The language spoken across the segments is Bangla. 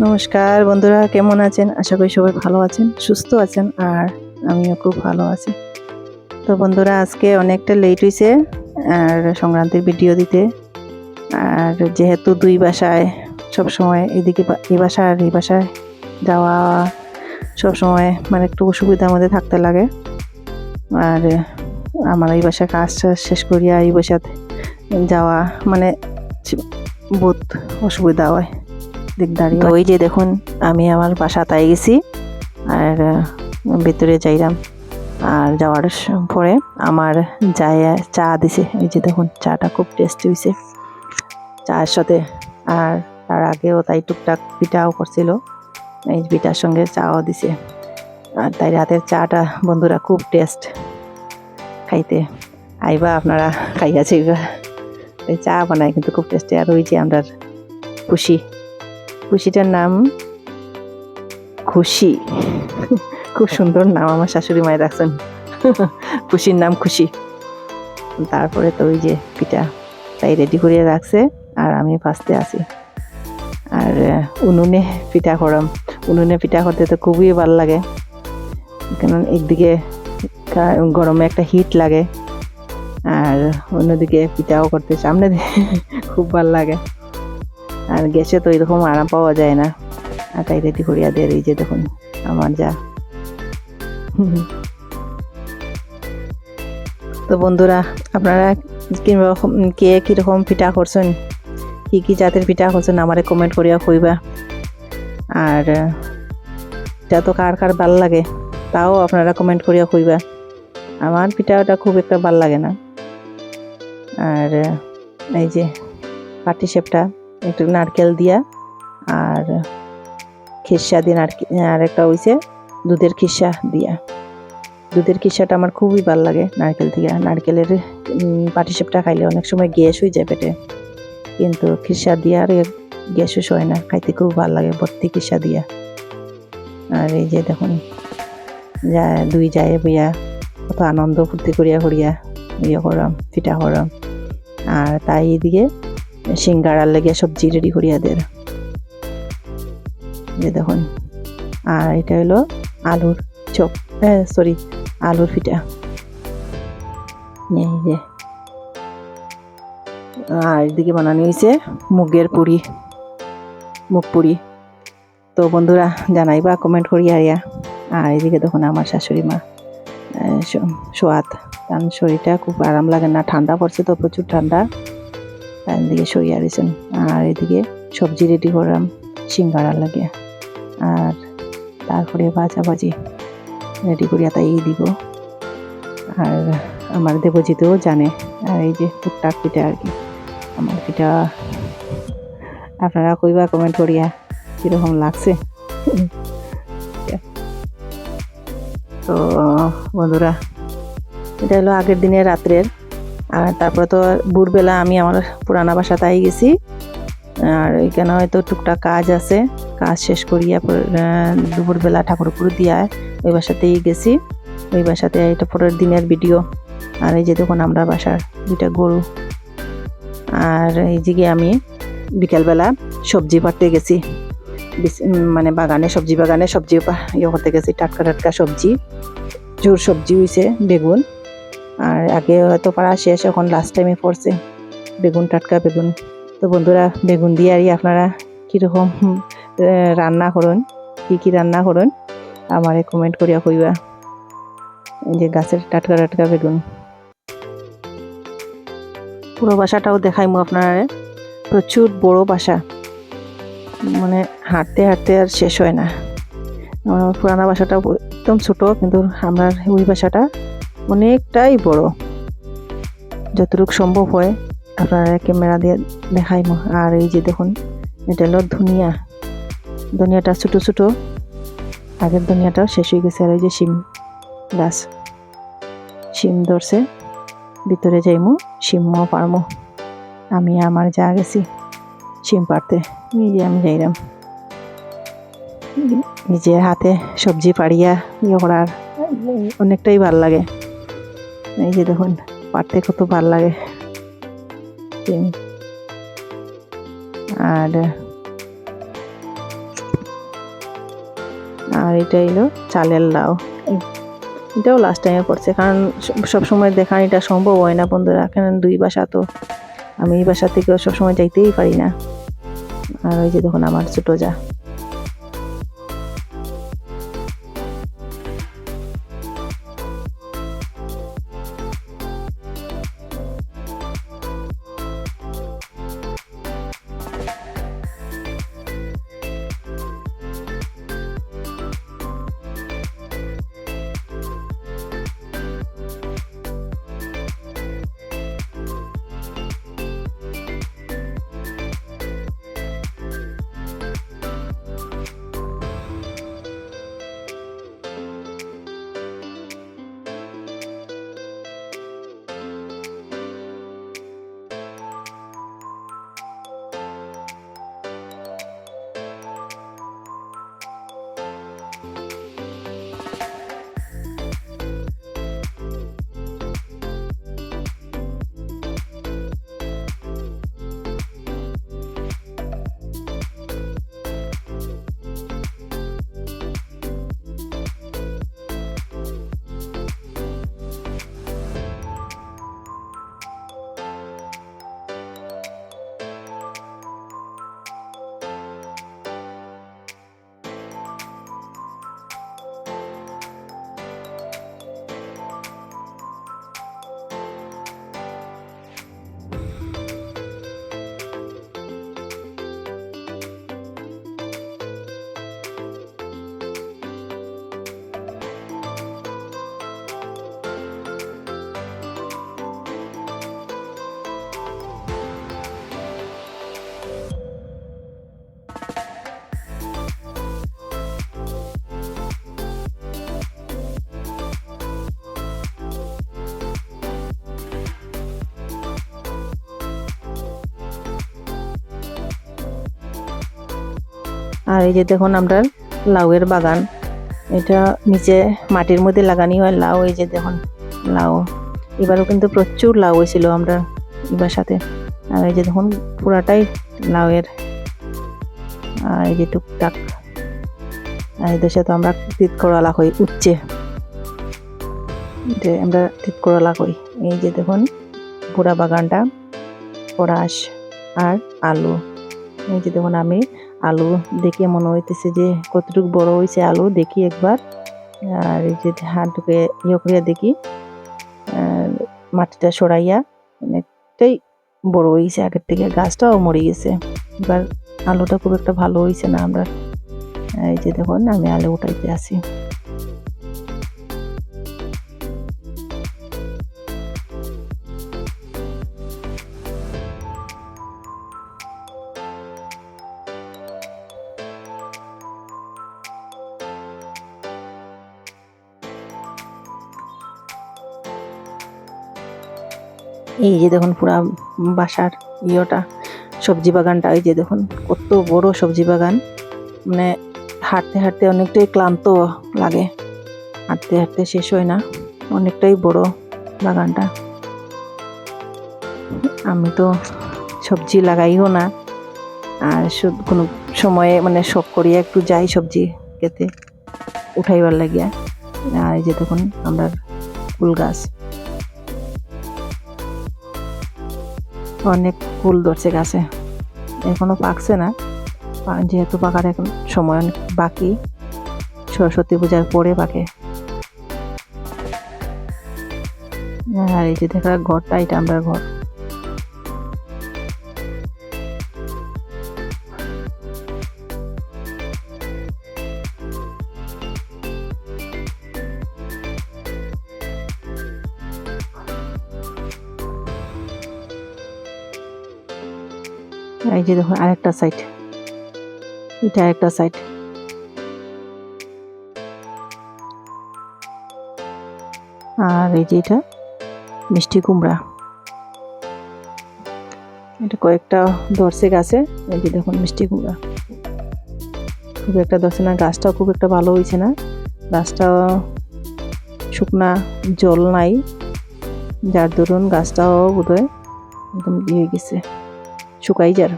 নমস্কার বন্ধুরা, কেমন আছেন? আশা করি সবাই ভালো আছেন, সুস্থ আছেন, আর আমিও খুব ভালো আছি। তো বন্ধুরা, আজকে অনেকটা লেট হয়েছে আর সংক্রান্তির ভিডিও দিতে। আর যেহেতু দুই বাসায় সব সময় এদিকে এই বাসা আর এই বাসায় যাওয়া সব সময় মানে একটু অসুবিধার মধ্যে থাকতে লাগে। আর আমার এই বাসায় কাজ শেষ করিয়া এই বাসাতে যাওয়া মানে বহুত অসুবিধা হয়। দিকদারি তো ওই যে দেখুন আমি আমার বাসা তাই গেছি। আর ভিতরে যাইলাম আর যাওয়ার পরে আমার যায় চা দিছে। এই যে দেখুন চাটা খুব টেস্টি হয়েছে চায়ের সাথে। আর তার আগেও তাই টুকটাক পিঠাও করছিল। এই পিঠার সঙ্গে চাও দিছে। আর তাই রাতের চাটা বন্ধুরা খুব টেস্ট খাইতে। আইবা আপনারা খাইয়া যাইবা। এই চা বানায় কিন্তু খুব টেস্টি আর ওই যে আমরা খুশি। খুশিটার নাম খুশি। খুব সুন্দর নাম আমার শাশুড়ি মায়ের রাখছেন খুশির নাম খুশি। তারপরে তো ওই যে পিঠা তাই রেডি করিয়ে রাখছে আর আমি ফার্স্টে আছি। আর উনুনে পিঠা করাম উনুনে পিঠা করতে তো খুবই ভালো লাগে। কারণ একদিকে গরমে একটা হিট লাগে। আর অন্যদিকে পিঠাও করতে সামনে খুব ভালো লাগে। আর গ্যাসে তো এরকম আরাম পাওয়া যায় না। আর তাই রেডি করিয়া দের এই যে দেখুন, আমার যা। তো বন্ধুরা, আপনারা কীরকম কে কীরকম পিঠা করছেন? কি কি জাতের পিঠা করছেন? আমারে কমেন্ট করিয়া কইবা। আর, এটা তো কার কার ভালো লাগে, তাও আপনারা কমেন্ট করিয়া কইবা। আমার পিঠাটা খুব একটা ভালো লাগে না। আর, এই যে পাটি সেপটা একটু নারকেল দিয়া আর খিসা দিয়ে নারকেল আর একটা হইছে দুধের খিসা দিয়া। দুধের খিসাটা আমার খুবই ভালো লাগে নারকেল থেকে নারকেলের পাটিসাপটা খাইলে অনেক সময় গ্যাস হয়ে যায় পেটে। কিন্তু খিসা দিয়া আর গ্যাসও হয় না, খাইতে খুব ভালো লাগে ভর্তি খিসা দিয়া। আর এই যে দেখুন, যা দুই যায় বইয়া, কত আনন্দ ফুর্তি করিয়া করিয়া ইয়ে করাম পিঠা করাম। আর তাই এদিকে সিঙ্গারার লেগে সবজি রেডি করিয়া দের যে দেখুন, আর এটা হলো আলুর চপ সরি আলুর পিঠা। এই যে। আর এদিকে বানানো হয়েছে মুগের পুরি, মুগ পুরি। তো বন্ধুরা, জানাইবা কমেন্ট করি ইয়া আর এদিকে দেখুন, আমার শাশুড়ি মা সোয়াদ। কারণ শরীরটা খুব আরাম লাগে না, ঠান্ডা পড়ছে তো, প্রচুর ঠান্ডা। তার দিকে সরিয়ে দিয়েছেন আর এদিকে সবজি রেডি করলাম, সিঙ্গারা লাগে। আর তারপরে ভাজাভাজি রেডি করিয়া তাই দিব। আর আমার দেবজিতেও জানে, আর এই যে টুকটাক পিঠা আর কি, আমার পিঠা। আপনারা কইবা কমেন্ট করিয়া কীরকম লাগছে। তো বন্ধুরা, এটা হলো আগের দিনের রাত্রের আর তারপরে তো ভোরবেলা আমি আমার পুরানা বাসা তাই গেছি। আর এখানে হয়তো টুকটাক কাজ আছে। কাজ শেষ করিয়া দুপুরবেলা ঠাকুর পুরো দিয়া ওই বাসাতেই গেছি। ওই বাসাতে এটা পরের দিনের ভিডিও। আর এই যে দেখুন আমরা বাসার দুইটা গরু। আর এই দিকে আমি বিকেলবেলা সবজি পাড়তে গেছি। মানে বাগানে সবজি বাগানে সবজি ইয়ে করতে গেছি, টাটকা টাটকা সবজি। জোর সবজি হয়েছে বেগুন। আর আগে হয়তো পাড়া শেষ, এখন লাস্ট টাইমে পড়ছে। বেগুন টাটকা, বেগুন। তো বন্ধুরা, বেগুন দিয়ে আর আপনারা কীরকম রান্না করুন, কি কি রান্না করুন, আমারে কমেন্ট করিয়া কইবা। যে গাছের টাটকা টাটকা বেগুন। পুরো বাসাটাও দেখাইমু আপনারা প্রচুর বড় বাসা। মানে হাঁটতে হাঁটতে আর শেষ হয় না। পুরানা বাসাটা একদম ছোট, কিন্তু আমার ওই বাসাটা অনেকটাই বড়। যতটুকু সম্ভব হয় আপনারা ক্যামেরা দিয়ে দেখাইমু আর এই যে দেখুন, এটা হলো ধনিয়া। ধনিয়াটা ছোট ছোট। আগের ধনিয়াটাও শেষ হয়ে গেছে। আর এই যে শিম গাছ। শিম ধরছে। ভিতরে যাইমু শিমও পারমু। আমি আমার যা গেছি শিম পারতে এই যে আমি যাইলাম। নিজের হাতে সবজি পাড়িয়া ইয়ে করার অনেকটাই ভালো লাগে। এই যে দেখুন পারতে কত ভালো লাগে। আর আর এটা হলো চালের লাউ। এটাও লাস্ট টাইমে পড়ছে, কারণ সব সময় দেখা এটা সম্ভব হয় না বন্ধুরা কারণ দুই বাসা তো আমি এই বাসা থেকে সবসময় যাইতেই পারি না। আর ওই যে দেখুন আমার ছোট যা। আর এই যে দেখুন আমরা লাউয়ের বাগান। এটা নিচে মাটির মধ্যে লাগানি হয়, লাউ, এই যে দেখুন, লাউ। এবারও কিন্তু প্রচুর লাউ হয়েছিল আমরা এবার সাথে। আর এই যে দেখুন, পুরাটাই লাউয়ের। আর এই যে টুকটাক। আর এদের সাথে আমরা তিত করলা কই উচ্চে যে আমরা তিত করলা কই এই যে দেখুন, পুরা বাগানটা, পরাশ আর আলু। এই যে দেখুন, আমি আলু দেখে মনে হইতেছে যে কতটুকু বড় হয়েছে আলু, দেখি একবার। আর এই যে হাতটুকে ইয়ে করিয়া দেখি মাটিটা সরাইয়া অনেকটাই বড় হয়েছে আগের থেকে গাছটাও মরে গেছে। এবার আলুটা খুব একটা ভালো হয়েছে না, আমরা এই যে দেখুন, আমি আলু উঠাইতে আসি। এই যে দেখুন পুরা বাসার ইয়েটা, সবজি বাগানটা, এই যে দেখুন কত বড় সবজি বাগান। মানে হাঁটতে হাঁটতে অনেকটাই ক্লান্ত লাগে, হাঁটতে হাঁটতে শেষ হয় না, অনেকটাই বড় বাগানটা। আমি তো সবজি লাগাইও না, আর কোনো সময়ে মানে শখ করিয়া একটু যাই সবজি খেতে, উঠাইবার লাগিয়া। আর এই যে দেখুন আমরা ফুল গাছ। অনেক ফুল ধরছে গাছে। এখনও পাকছে না। যেহেতু পাকার এখন সময় অনেক বাকি, সরস্বতী পূজার পরে পাকে। আর এই যে দেখা, ঘরটা, এটা আমরা ঘর। এই যে দেখুন আরেকটা সাইড এটা আরেকটা সাইড আর এই যে এটা, মিষ্টি কুমড়া। এটা কয়েকটা দর্শে গাছে এই যে দেখুন মিষ্টি কুমড়া। খুব একটা ধরছে না গাছটাও খুব একটা ভালো হয়েছে না। গাছটা শুকনা জল নাই। যার দরুন গাছটাও বোধহয় একদম ইয়ে গেছে। শুকাই যার।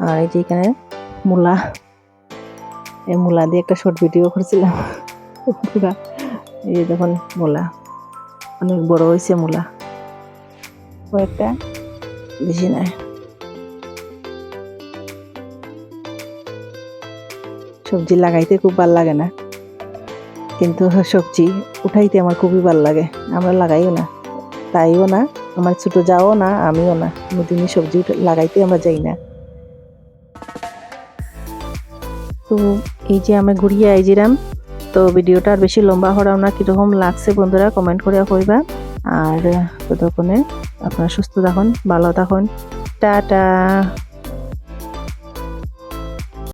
আর এই যে এখানে মূলা। এই মূলা দিয়ে একটা শর্ট ভিডিও করছিলাম। এই দেখুন মূলা। অনেক বড় হয়েছে মূলা। কয়েকটা বেশি নাই। সবজি লাগাইতে খুব ভালো লাগে না। কিন্তু সবজি উঠাইতে আমার খুবই ভালো লাগে। আমরা লাগাইও না। তাইও না। আমার ছোট যাও না, আমিও না। কোনোদিনই সবজি লাগাইতে আমরা যাই না। তো এই যে আমি ঘুরিয়ে আইজিরাম তো ভিডিওটা আর বেশি লম্বা হরাও না, কীরকম লাগছে বন্ধুরা কমেন্ট করে কইবা। আর ততক্ষণে আপনারা সুস্থ থাকুন, ভালো থাকুন। টাটা!